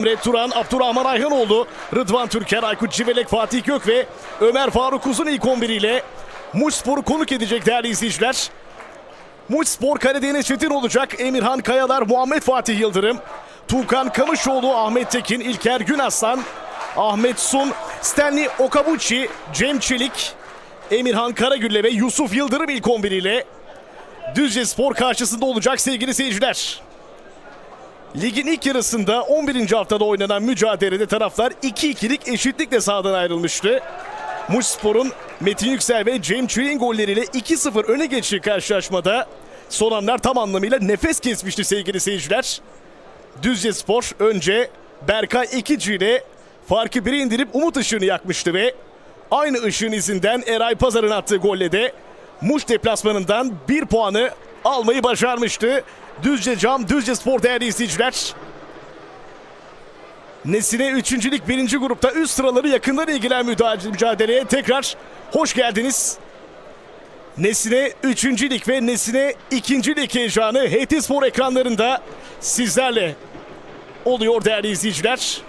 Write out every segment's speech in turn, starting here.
Emre Turan, Abdurrahman Ayhanoğlu, Rıdvan Türker, Aykut Civelek, Fatih Gök ve Ömer Faruk Uzun ilk 11 ile Muş Spor'u konuk edecek değerli izleyiciler. Muş Spor Karadeniz Çetin olacak. Emirhan Kayalar, Muhammed Fatih Yıldırım, Tuğkan Kamışoğlu, Ahmet Tekin, İlker Günaslan, Ahmet Sun, Stanley Okabuchi, Cem Çelik, Emirhan Karagülle ve Yusuf Yıldırım ilk 11 ile Düzce Spor karşısında olacak sevgili seyirciler. Ligin ilk yarısında 11. haftada oynanan mücadelede taraflar 2-2'lik eşitlikle sahadan ayrılmıştı. Muş Spor'un Metin Yüksel ve Cem Çelik'in golleriyle 2-0 öne geçtiği karşılaşmada son anlar tam anlamıyla nefes kesmişti sevgili seyirciler. Düzce Spor önce Berkay Ekici ile farkı 1'e indirip umut ışığını yakmıştı ve aynı ışığın izinden Eray Pazar'ın attığı golle de Muş deplasmanından bir puanı almayı başarmıştı. Düzce Cam, Düzce Spor değerli izleyiciler. Nesine 3. Lig 1. grupta üst sıraları yakından ilgilen mücadeleye tekrar hoş geldiniz. Nesine 3. Lig ve Nesine 2. Lig heyecanı HT Spor ekranlarında sizlerle oluyor değerli izleyiciler.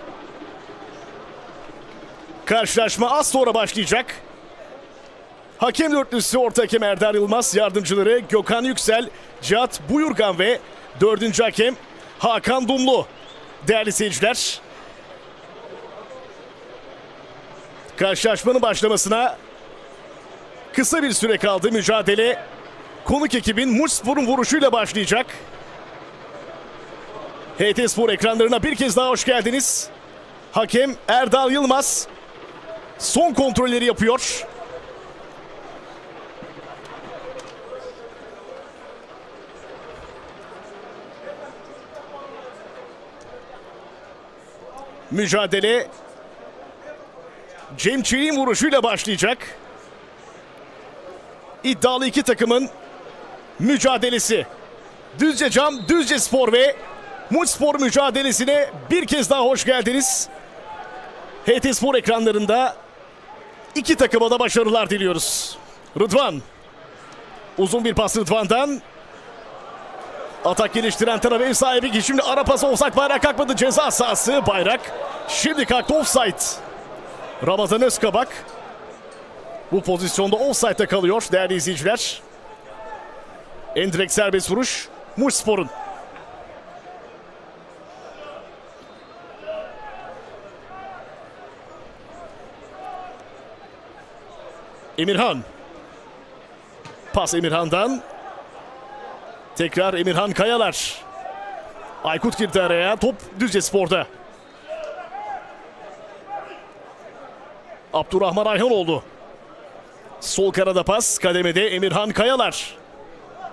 Karşılaşma az sonra başlayacak. Hakem dörtlüsü orta hakem Erdar Yılmaz, yardımcıları Gökhan Yüksel, Cihat Buyurgan ve dördüncü hakem Hakan Dumlu. Değerli seyirciler, karşılaşmanın başlamasına kısa bir süre kaldı. Mücadele konuk ekibin Muş vuruşuyla başlayacak. HT Spor ekranlarına bir kez daha hoş geldiniz. Hakem Erdal Yılmaz son kontrolleri yapıyor. Mücadele Cem Çelik'in vuruşuyla başlayacak. İddialı iki takımın mücadelesi. Düzce Cam, Düzce Spor ve Muç Spor mücadelesine bir kez daha hoş geldiniz. HT Spor ekranlarında iki takıma da başarılar diliyoruz. Rıdvan. Uzun bir pas Rıdvan'dan. Atak geliştiren taraf ev sahibi ki şimdi ara pası olsak bayrak kalkmadı ceza sahası bayrak. Şimdi kalktı offside. Ramazan Özkabak bu pozisyonda offside'de kalıyor değerli izleyiciler. En direkt serbest vuruş Muş Spor'un. Emirhan. Pas Emirhan'dan. Tekrar Emirhan Kayalar. Aykut girdi araya. Top Düzce Spor'da. Abdurrahman Ayhanoğlu. Sol karada pas. Kademede Emirhan Kayalar.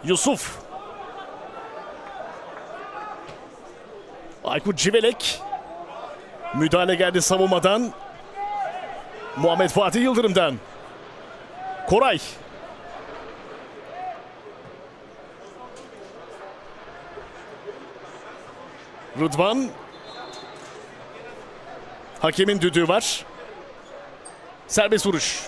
Yusuf. Aykut Civelek. Müdahale geldi savunmadan. Muhammed Fatih Yıldırım'dan. Koray. Rıdvan. Hakemin düdüğü var. Serbest vuruş.